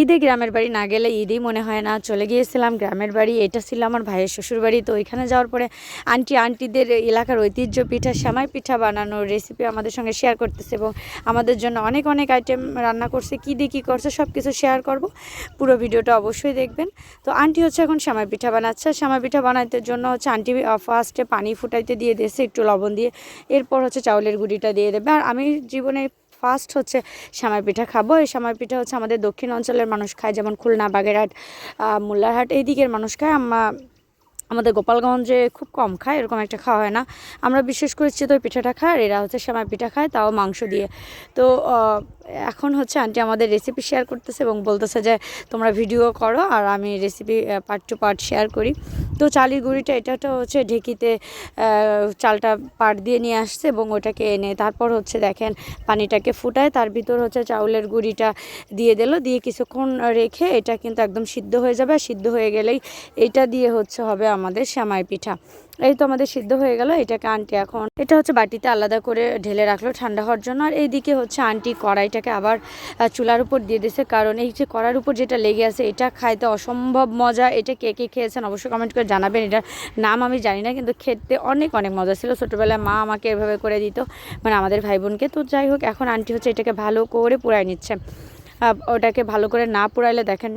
ঈদে গ্রামের বাড়ি না গেলে ঈদই মনে হয় না। চলে গিয়েছিলাম গ্রামের বাড়ি, এটা ছিল আমার ভাইয়ের শ্বশুর বাড়ি তো ওইখানে যাওয়ার পরে আন্টি আন্টিদের এলাকার ঐতিহ্য পিঠা শ্যামাই পিঠা বানানোর রেসিপি আমাদের সঙ্গে শেয়ার করতেছে এবং আমাদের জন্য অনেক অনেক আইটেম রান্না করছে, কী দিয়ে কী করছে সব কিছু শেয়ার করব। পুরো ভিডিওটা অবশ্যই দেখবেন। তো আন্টি হচ্ছে এখন শ্যামাই পিঠা বানাচ্ছে। শ্যামাই পিঠা বানাইতে জন্য হচ্ছে আন্টি ফার্স্টে পানি ফুটাইতে দিয়ে দিয়েছে, একটু লবণ দিয়ে। এরপর হচ্ছে চাউলের গুঁড়িটা দিয়ে দেবে। আর আমি জীবনে ফার্স্ট হচ্ছে সামাই পিঠা খাব। এই সামাই পিঠা হচ্ছে আমাদের দক্ষিণ অঞ্চলের মানুষ খায়, যেমন খুলনা, বাগেরহাট মোল্লারহাট, এই দিকের মানুষ খায়। আমরা আমাদের গোপালগঞ্জে খুব কম খায়, এরকম একটা খাওয়া হয় না। আমরা বিশেষ করে চিতই পিঠাটা খাই আর এরা হচ্ছে সেমাই পিঠা খায়, তাও মাংস দিয়ে। তো এখন হচ্ছে আন্টি আমাদের রেসিপি শেয়ার করতেছে এবং বলতেছে যে, তোমরা ভিডিও করো আর আমি recipe part two part share করি। তো চালের গুঁড়িটা এটাটা হচ্ছে ঢেকিতে চালটা পাট দিয়ে নিয়ে আসছে এবং ওটাকে এনে তারপর হচ্ছে দেখেন পানিটাকে ফুটায়, তার ভিতর হচ্ছে চাউলের গুঁড়িটা দিয়ে দিল, দিয়ে কিছুক্ষণ রেখে এটা কিন্তু একদম সিদ্ধ হয়ে যাবে। আর সিদ্ধ হয়ে গেলেই এটা দিয়ে হচ্ছে হবে আমাদের শ্যামাই পিঠা। এই তো আমাদের সিদ্ধ হয়ে গেল, এটাকে আন্টি এখন, এটা হচ্ছে বাটিতে আলাদা করে ঢেলে রাখল ঠান্ডা হওয়ার জন্য, আর এইদিকে হচ্ছে আন্টি কড়াইটাকে আবার চুলার উপর দিয়ে দিয়েছে, কারণ এই যে কড়ার উপর যেটা লেগে আছে, এটা খাইতে অসম্ভব মজা, এটা কে কে খেয়েছেন অবশ্যই কমেন্ট করে জানাবেন, এটার নাম আমি জানি না, কিন্তু খেতে অনেক অনেক মজা ছিল, ছোটোবেলায় মা আমাকে এভাবে করে দিত মানে আমাদের ভাই বোনকে, তো যাই হোক, এখন আন্টি হচ্ছে এটাকে ভালো করে পুরাই নিচ্ছে। ওটাকে ভালো করে না পুরাইলে দেখেন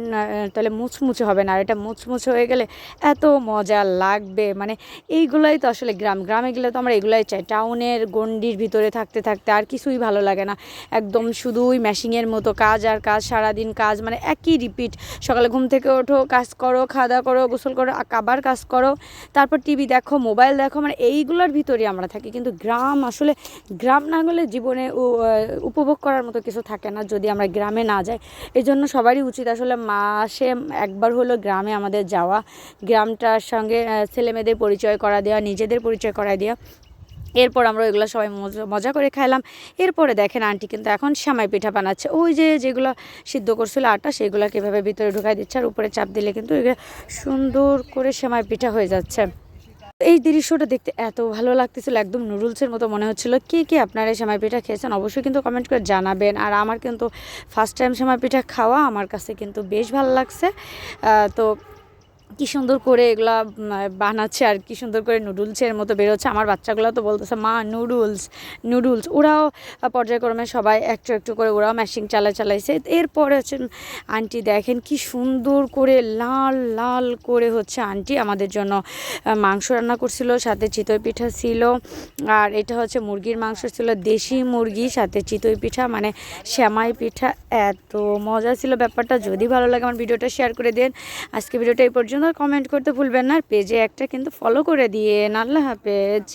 তাহলে মুচমুচে হবে না। আর এটা মুচমুচে হয়ে গেলে এত মজা লাগবে। মানে এইগুলাই তো আসলে গ্রাম, গ্রামে গেলে তো আমরা এগুলাই চাই। টাউনের গণ্ডির ভিতরে থাকতে থাকতে আর কিছুই ভালো লাগে না। একদম শুধুই ম্যাশিংয়ের মতো কাজ আর কাজ, সারাদিন কাজ মানে একই রিপিট সকালে ঘুম থেকে ওঠো, কাজ করো খাওয়া দাওয়া করো, গোসল করো আবার কাজ করো। তারপর টিভি দেখো, মোবাইল দেখো মানে এইগুলোর ভিতরেই আমরা থাকি। কিন্তু গ্রাম আসলে, গ্রাম না গেলে জীবনে উপভোগ করার মতো কিছু থাকে না। যদি আমরা গ্রামে না যাই এই জন্য সবারই উচিত আসলে মাসে একবার হলো গ্রামে আমাদের যাওয়া, গ্রামটার সঙ্গে ছেলেমেয়েদের পরিচয় করা দেওয়া, নিজেদের পরিচয় করা দেওয়া। এরপর আমরা ওইগুলো সবাই মজা- করে খাইলাম। এরপরে দেখেন আন্টি কিন্তু এখন সামাই পিঠা বানাচ্ছে। ওই যে যেগুলো সিদ্ধ করছিল আটা সেগুলো কীভাবে ভিতরে ঢুকাই দিচ্ছে আর উপরে চাপ দিলে কিন্তু সুন্দর করে সেমাই পিঠা হয়ে যাচ্ছে। এই দৃশ্যটা দেখতে এত ভালো লাগতেছিল, একদম নুডলসের মতো মনে হচ্ছিল। কি কি আপনারা এই সেমাই পিঠা খেয়েছেন অবশ্যই কিন্তু কমেন্ট করে জানাবেন। আর আমার কিন্তু ফার্স্ট টাইম সেমাই পিঠা খাওয়া আমার কাছে কিন্তু বেশ ভালো লাগছে। তো কি সুন্দর করে এগুলা বানাচ্ছে আর কি সুন্দর করে নুডলসের মতো বেরোচ্ছে। আমার বাচ্চাগুলো তো বলতেছে, মা নুডলস নুডলস ওরাও পর্যায়ক্রমে সবাই একটু একটু করে ওরাও ম্যাশিং চালা চালাইছে। এরপরে হচ্ছে, আন্টি, দেখেন কি সুন্দর করে লাল লাল করে হচ্ছে আন্টি আমাদের জন্য মাংস রান্না করছিল, সাথে চিতই পিঠা ছিল। আর এটা হচ্ছে মুরগির মাংস ছিল, দেশি মুরগি, সাথে চিতই পিঠা মানে শ্যামাই পিঠা। এত মজা ছিল ব্যাপারটা। যদি ভালো লাগে আমার ভিডিওটা শেয়ার করে দেন। আজকে ভিডিওটা এই পর্যন্ত। কমেন্ট করতে ভুলবেন না আর পেজে একটা কিন্তু ফলো করে দিয়ে। আল্লাহ হাফেজ।